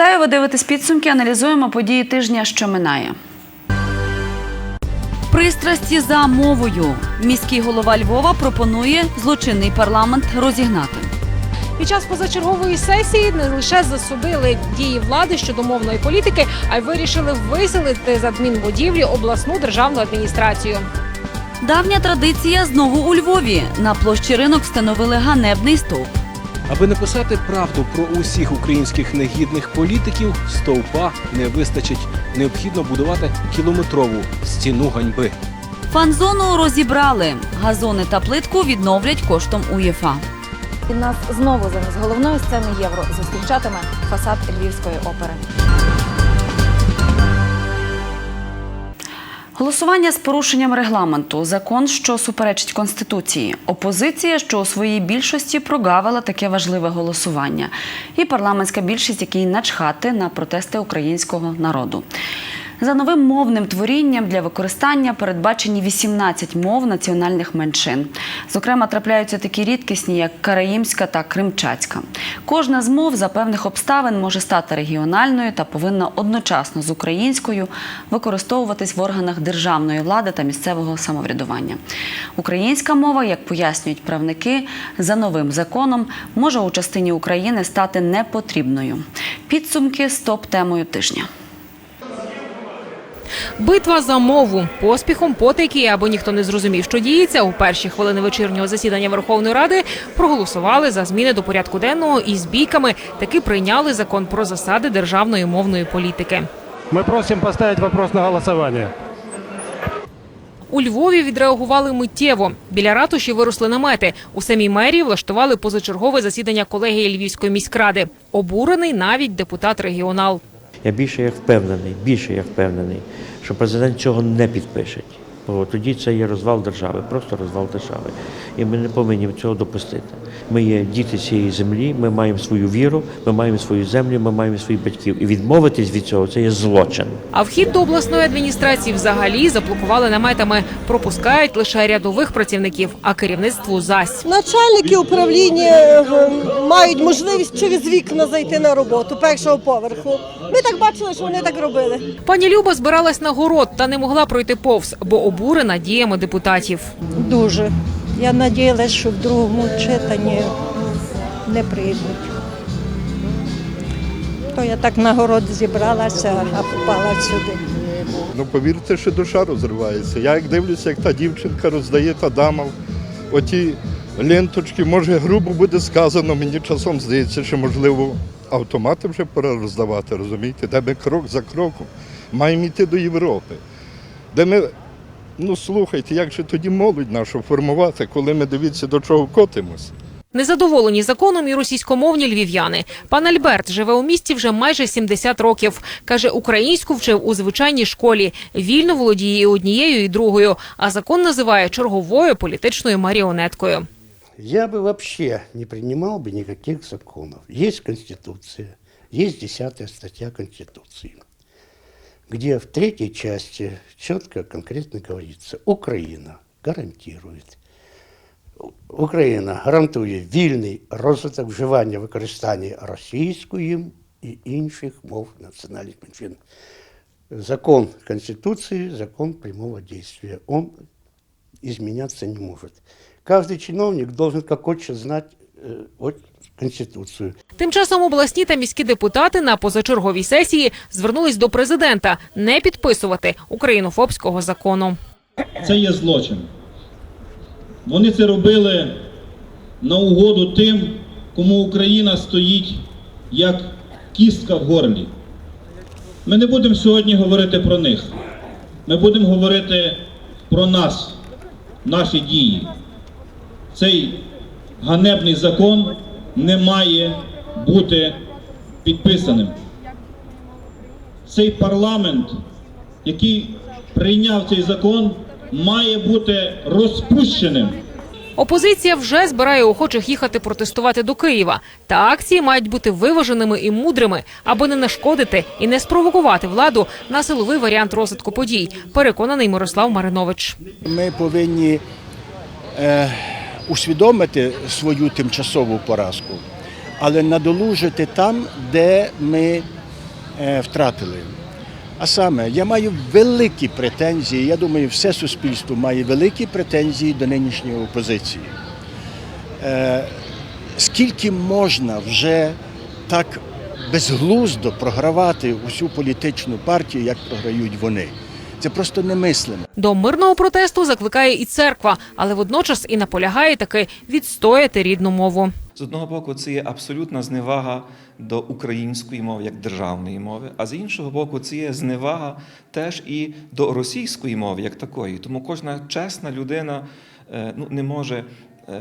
Вітаю, ви дивитесь підсумки. Аналізуємо події тижня, що минає. Пристрасті за мовою. Міський голова Львова пропонує злочинний парламент розігнати. Під час позачергової сесії не лише засудили дії влади щодо мовної політики, а й вирішили виселити з адмінбудівлі обласну державну адміністрацію. Давня традиція знову у Львові. На площі ринок встановили ганебний стовп. Аби написати правду про усіх українських негідних політиків, стовпа не вистачить. Необхідно будувати кілометрову стіну ганьби. Фан-зону розібрали. Газони та плитку відновлять коштом УЄФА. І нас знову замість головної сцени євро зустрічатиме фасад Львівської опери. Голосування з порушенням регламенту, закон, що суперечить конституції, опозиція, що у своїй більшості прогавила таке важливе голосування, і парламентська більшість, якій начхати на протести українського народу. За новим мовним творінням для використання передбачені 18 мов національних меншин. Зокрема, трапляються такі рідкісні, як караїмська та кримчацька. Кожна з мов за певних обставин може стати регіональною та повинна одночасно з українською використовуватись в органах державної влади та місцевого самоврядування. Українська мова, як пояснюють правники, за новим законом може у частині України стати непотрібною. Підсумки стоп темою тижня. Битва за мову поспіхом потайки, аби ніхто не зрозумів, що діється. У перші хвилини вечірнього засідання Верховної Ради проголосували за зміни до порядку денного і з бійками таки прийняли закон про засади державної мовної політики. Мы просим поставить вопрос на голосование. У Львові відреагували миттєво. Біля ратуші виросли намети. У самій мерії влаштували позачергове засідання колегії Львівської міськради. Обурений навіть депутат-регіонал. Я більше як впевнений, більше як впевнений, що президент цього не підпише. Тоді це є розвал держави, просто розвал держави. І ми не повинні цього допустити. Ми є діти цієї землі, ми маємо свою віру, ми маємо свою землю, ми маємо своїх батьків. І відмовитись від цього це є злочин. А вхід до обласної адміністрації взагалі заблокували наметами. Пропускають лише рядових працівників, а керівництву зась. Начальники управління е, мають можливість через вікна зайти на роботу першого поверху. Ми так бачили, що вони так робили. Пані Люба збиралась на город та не могла пройти повз, бо обурена діями депутатів. Дуже. Я надіялась, що в другому читанні не прийдуть. То я так на город зібралася, а попала сюди. Ну повірте, що душа розривається. Я як дивлюся, як та дівчинка роздає та дама оті ленточки, може грубо буде сказано, мені часом здається, що можливо автомати вже пора роздавати, розумієте, де ми крок за кроком маємо йти до Європи. Де ми, ну слухайте, як же тоді молодь нашу формувати, коли ми дивіться, до чого котимося. Незадоволені законом і російськомовні львів'яни. Пан Альберт живе у місті вже майже 70 років. Каже, українську вчив у звичайній школі. Вільно володіє і однією, і другою. А закон називає черговою політичною маріонеткою. Я бы вообще не принимал бы никаких законов. Есть Конституция, есть 10 статья Конституции, где в третьей части четко, конкретно говорится, Украина гарантирует. Україна гарантує вільний розвиток вживання використання російської і інших мов національних меншин. Закон Конституции, закон прямого действия. Он изменяться не может. Каждый чиновник должен как отче знать э, от Конституцию. Тим часом обласні та міські депутати на позачерговій сесії звернулись до президента не підписувати українофобського закону. це є злочин. Вони це робили на угоду тим, кому Україна стоїть як кістка в горлі. Ми не будемо сьогодні говорити про них. Ми будемо говорити про нас, наші дії. Цей ганебний закон не має бути підписаним. Цей парламент, який прийняв цей закон, має бути розпущеним. Опозиція вже збирає охочих їхати протестувати до Києва. Та акції мають бути виваженими і мудрими, аби не нашкодити і не спровокувати владу на силовий варіант розвитку подій. Переконаний Мирослав Маринович. Ми повинні е, усвідомити свою тимчасову поразку, але надолужити там, де ми е, втратили. А саме, я маю великі претензії. Я думаю, все суспільство має великі претензії до нинішньої опозиції. Е, скільки можна вже так безглуздо програвати усю політичну партію, як програють вони? Це просто немислимо. До мирного протесту закликає і церква, але водночас і наполягає таки відстояти рідну мову. З одного боку, це є абсолютна зневага до української мови як державної мови, а з іншого боку, це є зневага теж і до російської мови як такої. Тому кожна чесна людина е, ну, не може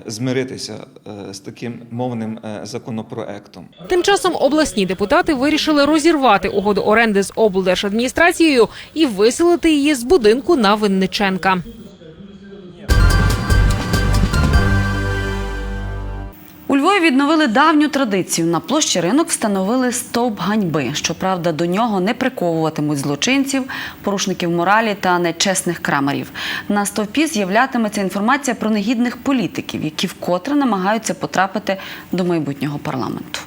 змиритися е, з таким мовним е, законопроектом. Тим часом обласні депутати вирішили розірвати угоду оренди з облдержадміністрацією і виселити її з будинку на Винниченка. Львові відновили давню традицію. На площі ринок встановили стовп ганьби. Щоправда, до нього не приковуватимуть злочинців, порушників моралі та нечесних крамарів. На стовпі з'являтиметься інформація про негідних політиків, які вкотре намагаються потрапити до майбутнього парламенту.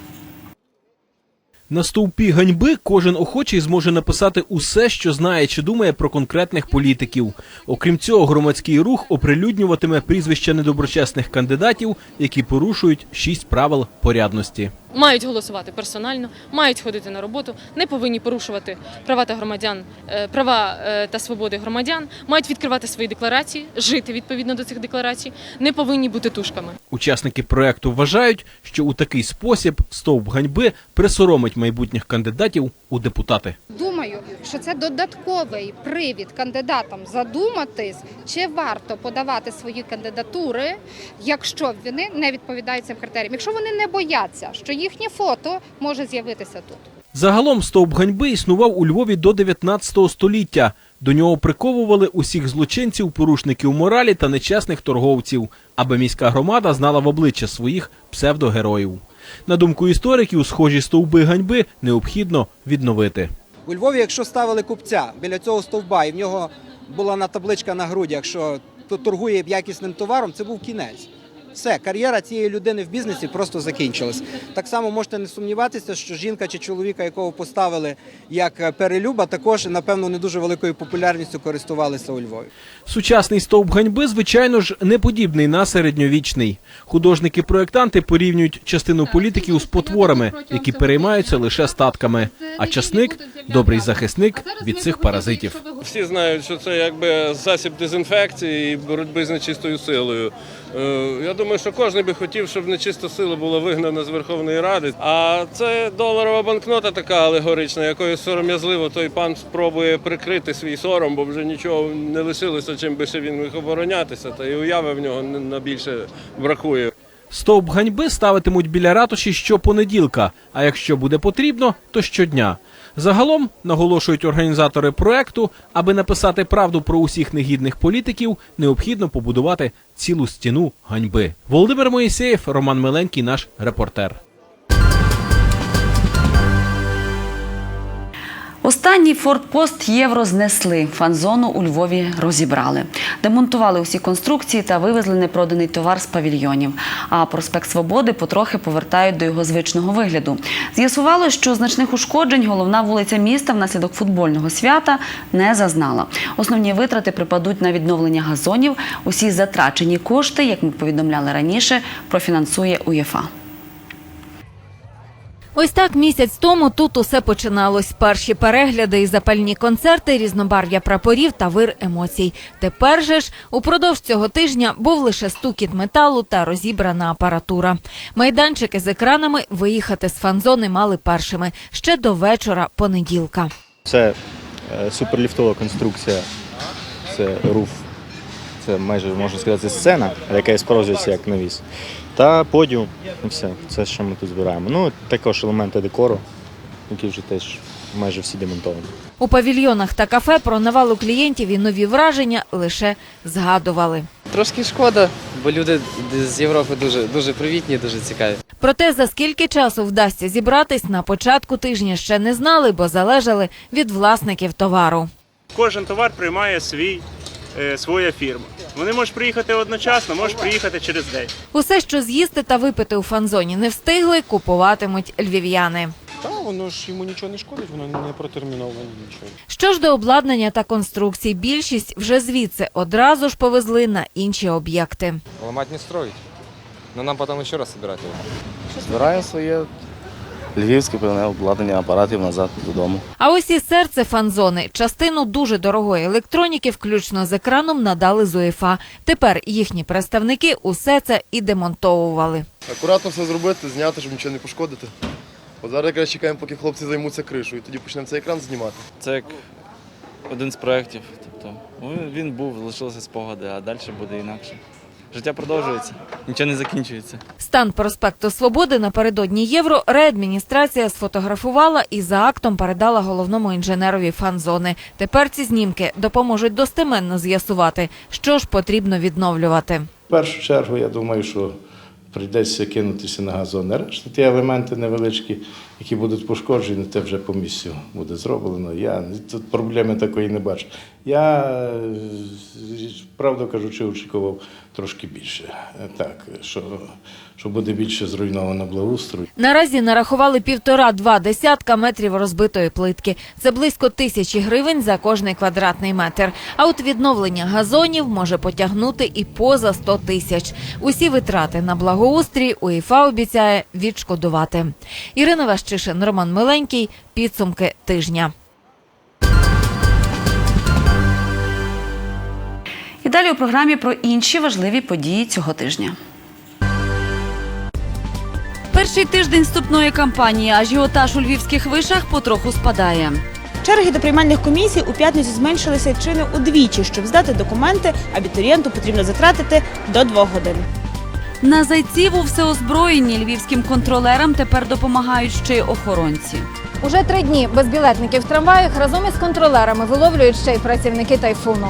На стовпі ганьби кожен охочий зможе написати усе, що знає чи думає про конкретних політиків. Окрім цього, громадський рух оприлюднюватиме прізвища недоброчесних кандидатів, які порушують шість правил порядності. Мають голосувати персонально, мають ходити на роботу, не повинні порушувати права та громадян, е, права е, та свободи громадян, мають відкривати свої декларації, жити відповідно до цих декларацій, не повинні бути тушками. Учасники проекту вважають, що у такий спосіб стовп ганьби присоромить майбутніх кандидатів у депутати. Думаю, що це додатковий привід кандидатам задуматись, чи варто подавати свої кандидатури, якщо вони не відповідають цим критеріям. Якщо вони не бояться, що їхнє фото може з'явитися тут. Загалом стовп ганьби існував у Львові до 19 століття. До нього приковували усіх злочинців, порушників моралі та нечесних торговців, аби міська громада знала в обличчя своїх псевдогероїв. На думку істориків, схожі стовби ганьби необхідно відновити. У Львові, якщо ставили купця біля цього стовба, і в нього була на табличка на грудях, що то торгує якісним товаром, це був кінець. Все, кар'єра цієї людини в бізнесі просто закінчилась. Так само можете не сумніватися, що жінка чи чоловіка, якого поставили як е, перелюба, також напевно не дуже великою популярністю користувалися у Львові. Сучасний стовп ганьби, звичайно ж, не подібний на середньовічний. Художники-проєктанти порівнюють частину політиків з потворами, які переймаються лише статками. А часник добрий захисник від цих паразитів. Всі знають, що це якби засіб дезінфекції і боротьби з нечистою силою. Е, Я думаю, що кожен би хотів, щоб нечиста сила була вигнана з Верховної Ради. А це доларова банкнота така алегорична, якою сором'язливо той пан спробує прикрити свій сором, бо вже нічого не лишилося, чим би ще він міг оборонятися, та і уяви в нього на більше бракує. Стовп ганьби ставитимуть біля ратуші щопонеділка, а якщо буде потрібно, то щодня. Загалом, наголошують організатори проекту, аби написати правду про усіх негідних політиків, необхідно побудувати цілу стіну ганьби. Володимир Моїсеєв, Роман Миленький, наш репортер. Останній фортпост євро знесли. Фан-зону у Львові розібрали. Демонтували усі конструкції та вивезли непроданий товар з павільйонів. А проспект Свободи потрохи повертають до його звичного вигляду. З'ясувало, що значних ушкоджень головна вулиця міста внаслідок футбольного свята не зазнала. Основні витрати припадуть на відновлення газонів. Усі затрачені кошти, як ми повідомляли раніше, профінансує УЄФА. Ось так місяць тому тут усе починалось. Перші перегляди і запальні концерти, різнобарв'я прапорів та вир емоцій. Тепер же ж упродовж цього тижня був лише стукіт металу та розібрана апаратура. Майданчики з екранами виїхати з фан-зони мали першими ще до вечора понеділка. Це е, суперліфтова конструкція, це руф, це майже можна сказати сцена, яка спрожується як навіс. Та подіум, і все, це що ми тут збираємо. Ну, також елементи декору, які вже теж майже всі демонтовані. У павільйонах та кафе про навалу клієнтів і нові враження лише згадували. Трошки шкода, бо люди з Європи дуже, дуже привітні, дуже цікаві. Проте за скільки часу вдасться зібратись на початку тижня ще не знали, бо залежали від власників товару. Кожен товар приймає свій, своя фірма. Вони можуть приїхати одночасно, можуть приїхати через день. Усе, що з'їсти та випити у фанзоні не встигли, купуватимуть львів'яни. Так, воно ж йому нічого не шкодить, воно не протерміноване нічого. Що ж до обладнання та конструкцій, більшість вже звідси одразу ж повезли на інші об'єкти. Ломать не строить. Но нам потом еще раз собирать его. Збираємо своє львівське певне обладнання апаратів назад додому. А ось і серце фан-зони. Частину дуже дорогої електроніки, включно з екраном, надали з УЄФА. Тепер їхні представники усе це і демонтовували. Акуратно все зробити, зняти, щоб нічого не пошкодити. От зараз якраз чекаємо, поки хлопці займуться кришою, тоді почнемо цей екран знімати. Це як один з проєктів. Тобто ну, він був, лишилися спогади, а далі буде інакше. Життя продовжується, нічого не закінчується. Стан проспекту Свободи напередодні євро реадміністрація сфотографувала і за актом передала головному інженерові фан-зони. Тепер ці знімки допоможуть достеменно з'ясувати, що ж потрібно відновлювати. В першу чергу, я думаю, що прийдеться кинутися на газон. Решта ті елементи невеличкі, які будуть пошкоджені, те вже по місцю буде зроблено. Я тут проблеми такої не бачу. Я, е, правду кажучи, очікував трошки більше. Так, що, що буде більше зруйновано благоустрою. Наразі нарахували півтора-два десятка метрів розбитої плитки. Це близько тисячі гривень за кожний квадратний метр. А от відновлення газонів може потягнути і поза 100 тисяч. Усі витрати на благоустрій УЄФА обіцяє відшкодувати. Ірина Ващишин, Роман Миленький. Підсумки тижня. Далі у програмі про інші важливі події цього тижня. Перший тиждень вступної кампанії ажіотаж у львівських вишах потроху спадає. Черги до приймальних комісій у п'ятницю зменшилися чи не удвічі. Щоб здати документи, абітурієнту потрібно затратити до двох годин. На зайців у всеозброєнні львівським контролерам тепер допомагають ще й охоронці. Уже три дні безбілетників в трамваях разом із контролерами виловлюють ще й працівники тайфуну.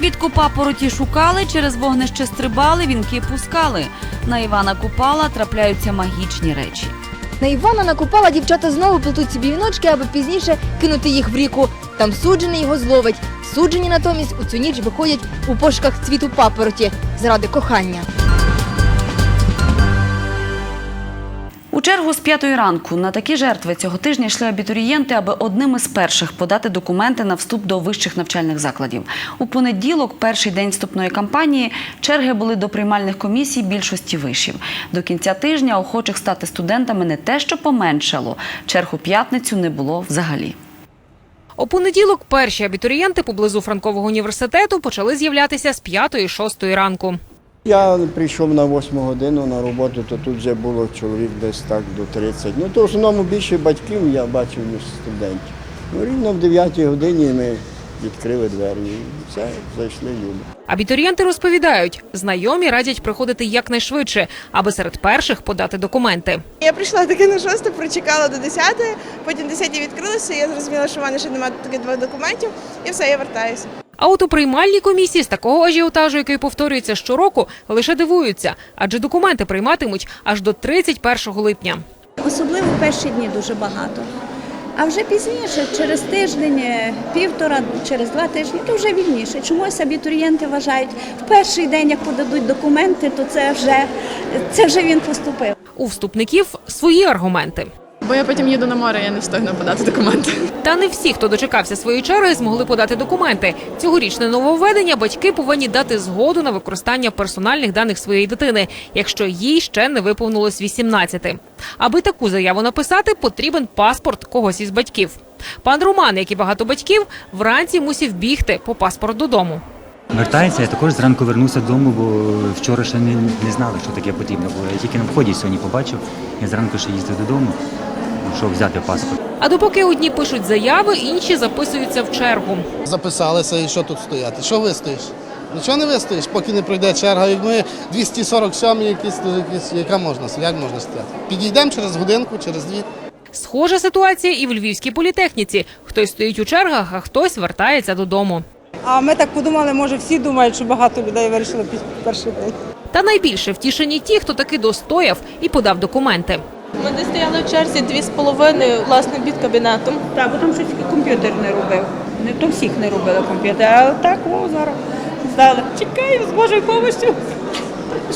Квітку пороті шукали, через вогнище стрибали, вінки пускали. На Івана Купала трапляються магічні речі. На Івана накупала дівчата знову плетуть собі віночки, аби пізніше кинути їх в ріку. Там суджений його зловить. Суджені натомість у цю ніч виходять у пошуках цвіту папороті заради кохання. У чергу з п'ятої ранку на такі жертви цього тижня йшли абітурієнти, аби одним із перших подати документи на вступ до вищих навчальних закладів. У понеділок, перший день вступної кампанії, черги були до приймальних комісій більшості вишів. До кінця тижня охочих стати студентами не те, що поменшало, черг у п'ятницю не було взагалі. У понеділок перші абітурієнти поблизу Франкового університету почали з'являтися з 5-6 ранку. Я прийшов на 8 годину на роботу, то тут вже було чоловік десь так до 30. Ну, то в основному більше батьків я бачив, ніж студентів. Ну, рівно в 9 годині ми відкрили двері і все, зайшли люди. Абітурієнти розповідають, знайомі радять приходити якнайшвидше, аби серед перших подати документи. Я прийшла таки на шосту, прочекала до 10, потім 10 відкрилися, я зрозуміла, що в мене ще немає таких двох документів, і все, я вертаюся. А от у приймальній комісії з такого ажіотажу, який повторюється щороку, лише дивуються, адже документи прийматимуть аж до 31 липня. Особливо в перші дні дуже багато. А вже пізніше, через тиждень, е, півтора, через два тижні, то вже вільніше. Чомусь абітурієнти вважають, в перший день, як подадуть документи, то це вже, це вже він поступив. У вступників свої аргументи. Бо я потім їду на море, я не встигну подати документи. Та не всі, хто дочекався своєї черги, змогли подати документи. Цьогорічне нововведення батьки повинні дати згоду на використання персональних даних своєї дитини, якщо їй ще не виповнилось 18. Аби таку заяву написати, потрібен паспорт когось із батьків. Пан Роман, як і багато батьків, вранці мусив бігти по паспорт додому. Вертається, я також зранку вернувся додому, бо вчора ще не, не знали, що таке потрібно було. Я тільки на вході сьогодні побачив. Я зранку ще їздив додому, щоб взяти паспорт. А допоки одні пишуть заяви, інші записуються в чергу. Записалися і що тут стояти? Що вистоїш? Нічого не вистоїш, поки не пройде черга. Як ми 247 якісь, то якісь, яка можна, як можна стояти? Підійдемо через годинку, через дві. Схожа ситуація і в Львівській політехніці. Хтось стоїть у чергах, а хтось вертається додому. А ми так подумали, може всі думають, що багато людей вирішили під перший день. Та найбільше втішені ті, хто таки достояв і подав документи. Ми не стояли в черзі дві з половиною, власне, під кабінетом. Так, бо там щось комп'ютер не робив. Не то всіх не робили комп'ютер, а так о, зараз здали. Чекаю з Божою помощю,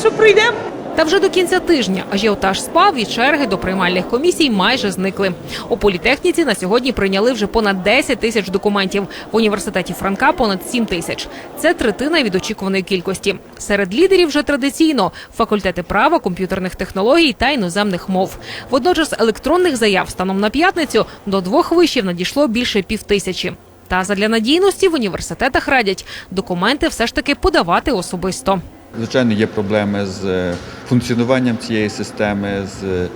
що пройдемо. Та вже до кінця тижня ажіотаж спав і черги до приймальних комісій майже зникли. У політехніці на сьогодні прийняли вже понад 10 тисяч документів. В університеті Франка понад 7 тисяч. Це третина від очікуваної кількості. Серед лідерів вже традиційно факультети права, комп'ютерних технологій та іноземних мов. Водночас електронних заяв станом на п'ятницю до двох вишів надійшло більше півтисячі. Та задля надійності в університетах радять документи все ж таки подавати особисто. Звичайно, є проблеми з е, функціонуванням цієї системи, з е,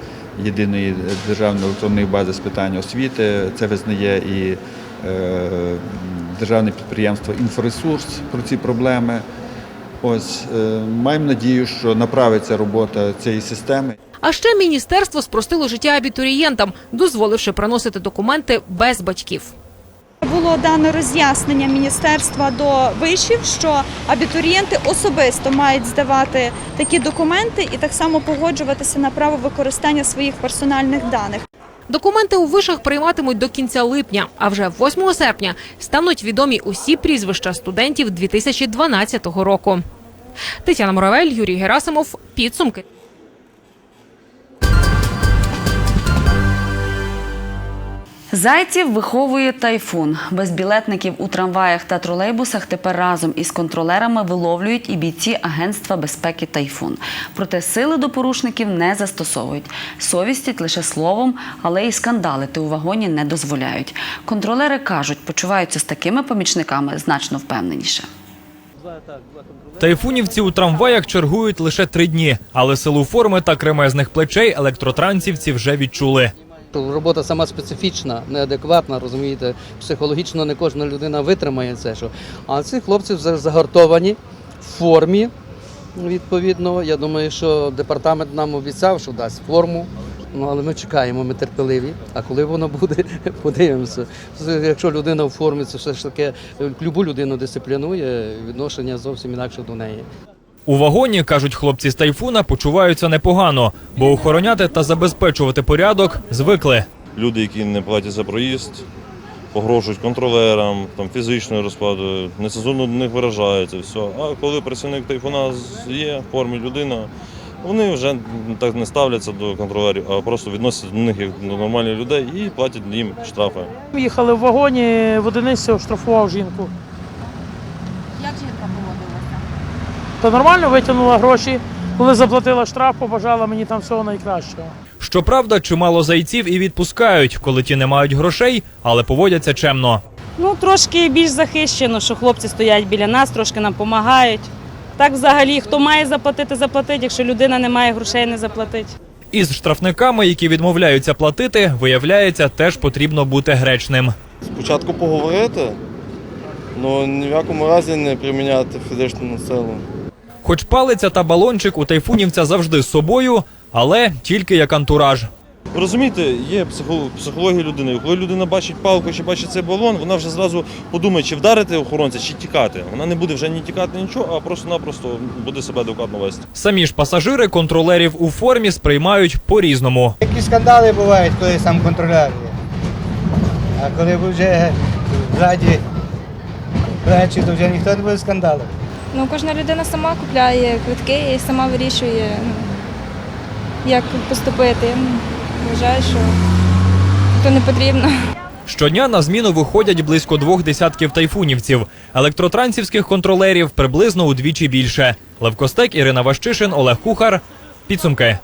єдиної державної електронної бази з питань освіти. Це визнає і е, державне підприємство Інфоресурс про ці проблеми. Ось маємо надію, що направиться робота цієї системи. А ще міністерство спростило життя абітурієнтам, дозволивши приносити документи без батьків. Було дане роз'яснення міністерства до вишів, що абітурієнти особисто мають здавати такі документи і так само погоджуватися на право використання своїх персональних даних. Документи у вишах прийматимуть до кінця липня, а вже 8 серпня стануть відомі усі прізвища студентів 2012 року. Тетяна Моравель, Юрій Герасимов. Підсумки. Зайців виховує тайфун. Безбілетників у трамваях та тролейбусах тепер разом із контролерами виловлюють і бійці Агентства безпеки Тайфун. Проте сили до порушників не застосовують. Совістять лише словом, але і скандалити у вагоні не дозволяють. Контролери кажуть, почуваються з такими помічниками значно впевненіше. Тайфунівці у трамваях чергують лише три дні, але силу форми та кремезних плечей електротрансівці вже відчули. Робота сама специфічна, неадекватна, розумієте, психологічно не кожна людина витримає це. Що. А ці хлопці загартовані в формі. Відповідно, я думаю, що департамент нам обіцяв, що дасть форму. Ну, але ми чекаємо, ми терпеливі. А коли воно буде, подивимося. Якщо людина в формі, це все ж таки любу людину дисциплінує, відношення зовсім інакше до неї. У вагоні, кажуть хлопці з тайфуна, почуваються непогано, бо охороняти та забезпечувати порядок звикли. Люди, які не платять за проїзд, погрожують контролерам, там фізичною розкладою, нецензурно до них виражаються. Все. А коли працівник тайфуна з- є в формі людина, вони вже так не ставляться до контролерів, а просто відносяться до них як до нормальних людей і платять їм штрафи. Їхали в вагоні, в одиниці оштрафував жінку. Як жінка поводилася? Та нормально витягнула гроші. Коли заплатила штраф, побажала мені там всього найкращого. Щоправда, чимало зайців і відпускають, коли ті не мають грошей, але поводяться чемно. Ну, трошки більш захищено, що хлопці стоять біля нас, трошки нам допомагають. Так взагалі, хто має заплатити, заплатить. Якщо людина не має грошей, не заплатить. Із штрафниками, які відмовляються платити, виявляється, теж потрібно бути гречним. Спочатку поговорити, але ні в якому разі не приміняти фізичну силу. Хоч палиця та балончик у тайфунівця завжди з собою, але тільки як антураж. Розумієте, є психо- психологія людини. Коли людина бачить палку чи бачить цей балон, вона вже зразу подумає, чи вдарити охоронця, чи тікати. Вона не буде вже ні тікати, нічого, а просто-напросто буде себе адекватно вести. Самі ж пасажири контролерів у формі сприймають по-різному. Які скандали бувають, коли сам контролер є. А коли ви вже ззаді речі, то вже ніхто не буде скандалити. Ну, кожна людина сама купляє квитки і сама вирішує, ну, як поступити. Я вважаю, що то не потрібно. Щодня на зміну виходять близько двох десятків тайфунівців. Електротрансівських контролерів приблизно удвічі більше. Левкостек, Ірина Ващишин, Олег Кухар. Підсумки.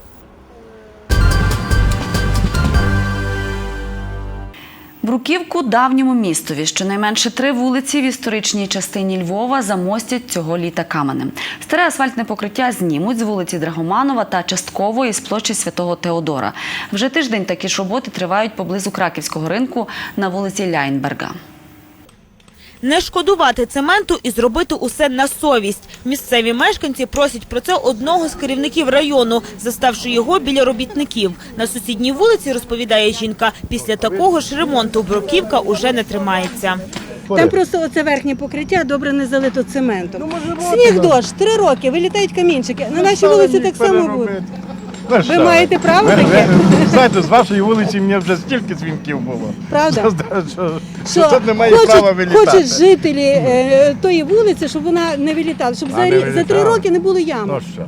Бруківку давньому містові. Щонайменше три вулиці в історичній частині Львова замостять цього літа каменем. Старе асфальтне покриття знімуть з вулиці Драгоманова та частково із площі Святого Теодора. Вже тиждень такі ж роботи тривають поблизу краківського ринку на вулиці Ляйнберга. Не шкодувати цементу і зробити усе на совість. Місцеві мешканці просять про це одного з керівників району, заставши його біля робітників. На сусідній вулиці, розповідає жінка, після такого ж ремонту бруківка уже не тримається. Там просто оце верхнє покриття добре не залито цементом. Сніг дощ, три роки, вилітають камінчики. На нашій вулиці так само буде. Ви маєте право таке? Знаєте, з вашої вулиці мені вже стільки дзвінків було. Правда? Що, тут немає хочуть, права вилітати. хочуть жителі е, тої вулиці, щоб вона не вилітала, щоб за, не рі- за три вилітала? роки не було ями. Ну що?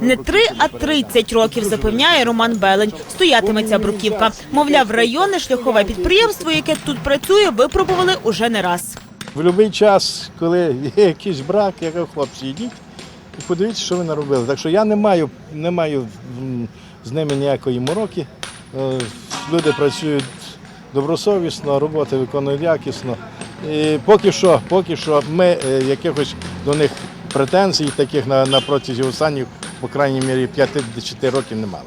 Не три, а 30 років, запевняє Роман Белень. Стоятиме ця бруківка. Мовляв, районне шляхове підприємство, яке тут працює, випробували уже не раз. В будь-який час, коли є якийсь брак, я кажу, хлопці, йдіть і подивіться, що ви наробили. Так що я не маю, не маю м, з ними ніякої мороки. Е, Люди працюють добросовісно, роботи виконують якісно. І поки що, поки що ми е, якихось до них претензій таких на, на протязі останніх, по крайній мірі, 5 років не мали.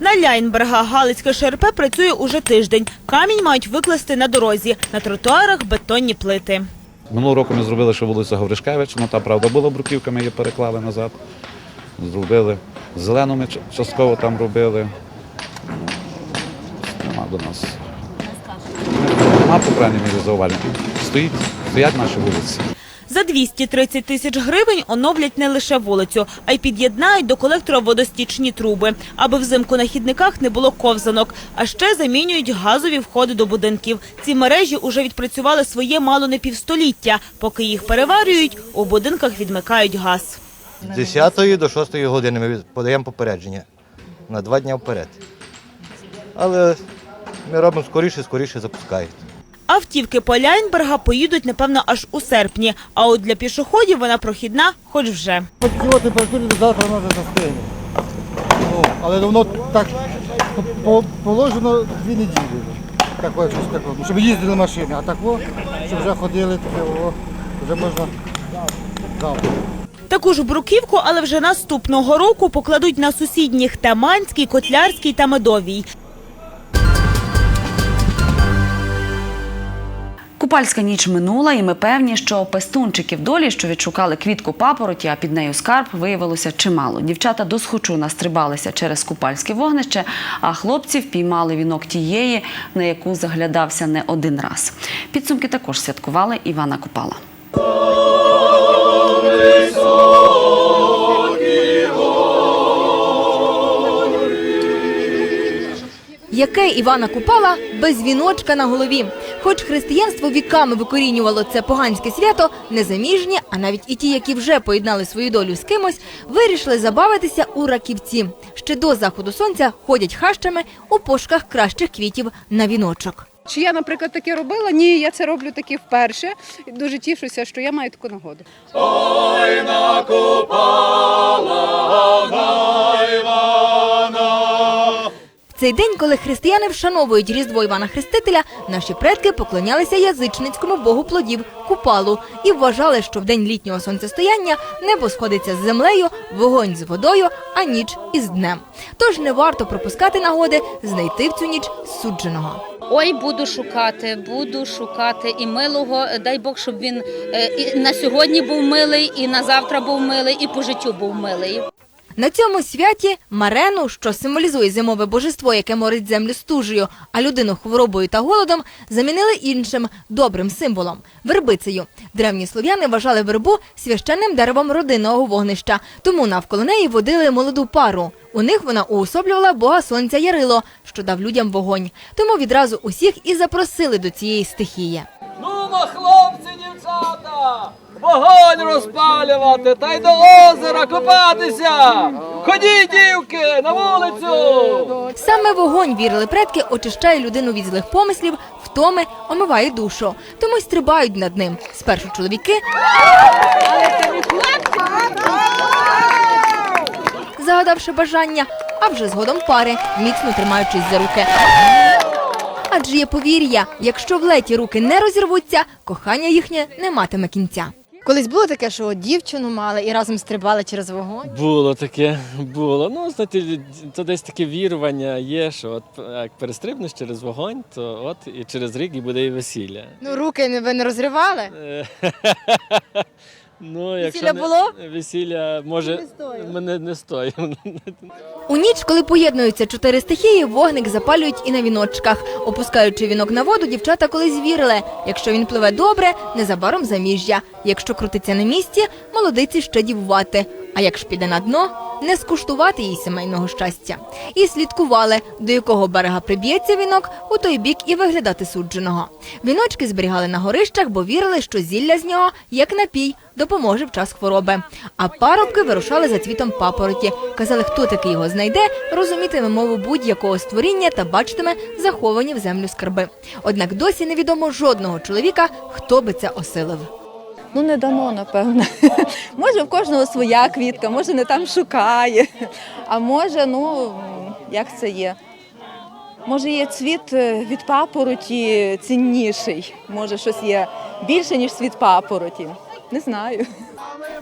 На Ляйнберга Галицьке ШРП працює уже тиждень. Камінь мають викласти на дорозі. На тротуарах бетонні плити. Минулого року ми зробили ще вулицю Гавришкевич, ну та правда була бруківка, ми її переклали назад. Зробили. Зелену ми частково там робили. Ну, Нема до нас. Нема, по крайній мірі, зауважень. Стоїть, стоять наші вулиці. За 230 тисяч гривень оновлять не лише вулицю, а й під'єднають до колектора водостічні труби, аби взимку на хідниках не було ковзанок. А ще замінюють газові входи до будинків. Ці мережі уже відпрацювали своє мало не півстоліття. Поки їх переварюють, у будинках відмикають газ. З 10 до 6 години ми подаємо попередження на два дні вперед. Але ми робимо скоріше, скоріше запускають. Автівки по Ляйнберга поїдуть, напевно, аж у серпні. А от для пішоходів вона прохідна, хоч вже. Його температурі до завтра вона застигне. Але воно так положено дві неділі. Таке щось таке. Ну, Щоб їздили машини, а тако, щоб вже ходили, таке, о, вже можна завтра. Таку ж бруківку, але вже наступного року покладуть на сусідніх Таманський, Котлярський та Медовій. Купальська ніч минула, і ми певні, що пестунчиків долі, що відшукали квітку папороті, а під нею скарб, виявилося чимало. Дівчата досхочу настрибалися через купальське вогнище, а хлопці впіймали вінок тієї, на яку заглядався не один раз. Підсумки також святкували Івана Купала. Яке Івана Купала без віночка на голові. Хоч християнство віками викорінювало це поганське свято, незаміжні, а навіть і ті, які вже поєднали свою долю з кимось, вирішили забавитися у раківці. Ще до заходу сонця ходять хащами у пошуках кращих квітів на віночок. Чи я, наприклад, таке робила? Ні, я це роблю таки вперше. Дуже тішуся, що я маю таку нагоду. Ой, накопала Івана. Цей день, коли християни вшановують Різдво Івана Хрестителя, наші предки поклонялися язичницькому богу плодів Купалу і вважали, що в день літнього сонцестояння небо сходиться з землею, вогонь з водою, а ніч із днем. Тож не варто пропускати нагоди знайти в цю ніч судженого. Ой, буду шукати, буду шукати і милого. Дай Бог, щоб він е, і на сьогодні був милий, і на завтра був милий, і по життю був милий. На цьому святі Марену, що символізує зимове божество, яке морить землю стужею, а людину хворобою та голодом, замінили іншим добрим символом вербицею. Древні слов'яни вважали вербу священним деревом родинного вогнища, тому навколо неї водили молоду пару. У них вона уособлювала бога сонця Ярило, що дав людям вогонь. Тому відразу усіх і запросили до цієї стихії. Ну, хлопці, дівчата! Вогонь розпалювати та й до озера купатися! Ходіть, дівки, на вулицю! Саме вогонь, вірили предки, очищає людину від злих помислів, втоми, омиває душу. Тому й стрибають над ним. Спершу чоловіки, загадавши бажання, а вже згодом пари, міцно тримаючись за руки. Адже є повір'я, якщо в леті руки не розірвуться, кохання їхнє не матиме кінця. Колись було таке, що дівчину мали і разом стрибали через вогонь. Було таке, було. Ну, знаєте, то десь таке вірування є, що от як перестрибнеш через вогонь, то от і через рік і буде і весілля. Ну, руки ви не розривали? Ну, якщо Весілля не- було? Весілля може мене не стоїть. У ніч, коли поєднуються чотири стихії, вогник запалюють і на віночках. Опускаючи вінок на воду, дівчата колись вірили. Якщо він пливе добре, незабаром заміжжя. Якщо крутиться на місці, молодиці ще дівувати. А якщо піде на дно, не скуштувати їй сімейного щастя. І слідкували, до якого берега приб'ється вінок, у той бік і виглядати судженого. Віночки зберігали на горищах, бо вірили, що зілля з нього, як напій, допоможе в час хвороби. А парубки вирушали за цвітом папороті. Казали, хто таки його знайде, розумітиме мову будь-якого створіння та бачитиме заховані в землю скарби. Однак досі невідомо жодного чоловіка, хто би це осилив. Ну, не дано, напевно. може, в кожного своя квітка, може, не там шукає. А може, ну, як це є? Може, є цвіт е, від папороті цінніший. Може, щось є більше, ніж цвіт папороті. Не знаю.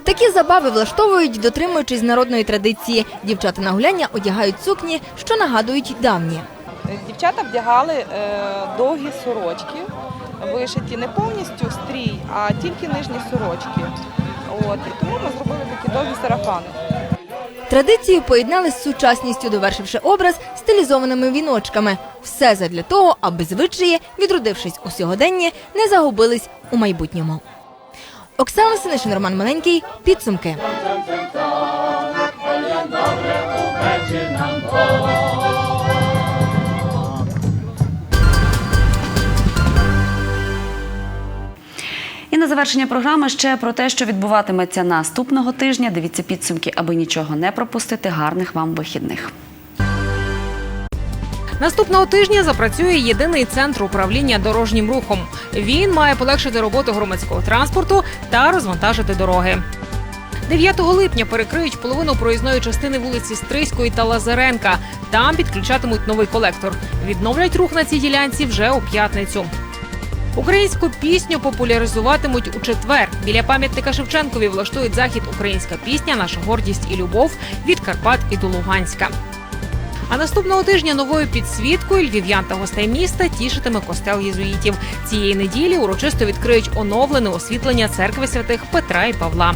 Такі забави влаштовують, дотримуючись народної традиції. Дівчата на гуляння одягають сукні, що нагадують давні. Дівчата вдягали е, довгі сорочки, вишиті не повністю стрій, а тільки нижні сорочки. От, і тому ми зробили такі довгі сарафани. Традицію поєднали з сучасністю, довершивши образ стилізованими віночками. Все задля того, аби звичаї, відродившись у сьогоденні, не загубились у майбутньому. Оксана Синишин, Роман Маленький. Підсумки. На завершення програми ще про те, що відбуватиметься наступного тижня. Дивіться підсумки, аби нічого не пропустити. Гарних вам вихідних. Наступного тижня запрацює єдиний центр управління дорожнім рухом. Він має полегшити роботу громадського транспорту та розвантажити дороги. 9 липня перекриють половину проїзної частини вулиці Стрийської та Лазаренка. Там підключатимуть новий колектор. Відновлять рух на цій ділянці вже у п'ятницю. Українську пісню популяризуватимуть у четвер. Біля пам'ятника Шевченкові влаштують захід Українська пісня, наша гордість і любов від Карпат і до Луганська. А наступного тижня новою підсвіткою львів'ян та гостей міста тішитиме костел єзуїтів. Цієї неділі урочисто відкриють оновлене освітлення церкви святих Петра і Павла.